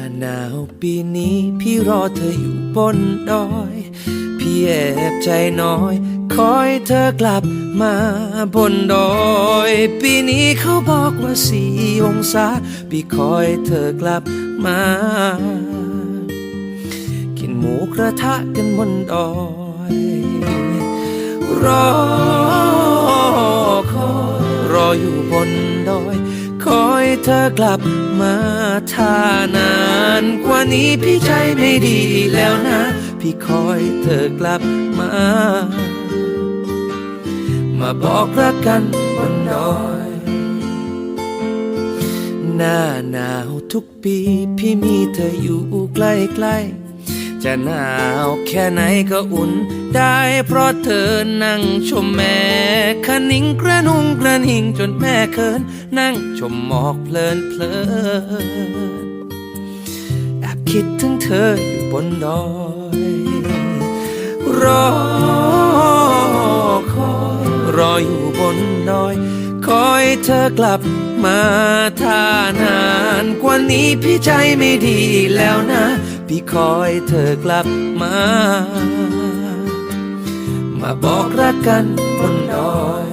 าหนาวปีนี้พี่รอเธออยู่บนดอย พี่แอบใจน้อย คอยเธอกลับมาบนดอย ปีนี้เขาบอกว่าสี่องศา พี่คอยเธอกลับมา กินหมูกระทะกันบนดอย รอคอยรออยู่บนดอย คอยเธอกลับมาถ้านานกว่านี้พี่ใจไม่ดีแล้วนะ พี่คอยเธอกลับมา มาบอกรักกันบนดอย หน้าหนาวทุกปี พี่มีเธออยู่ใกล้ๆ จะหนาวแค่ไหนก็อุ่น ได้เพราะเธอนั่งชมแม่คะนิงกระนุงกระนิงจนแม่เคิน นั่งชมหมอกเพลินเพลินแอบคิดถึงเธออยู่บนดอยรอคอยรออยู่บนดอย คอยเธอกลับมาถ้านาน กว่านี้พี่ใจไม่ดีแล้วนะ พี่คอยเธอกลับมา มาบอกรักกันบนดอย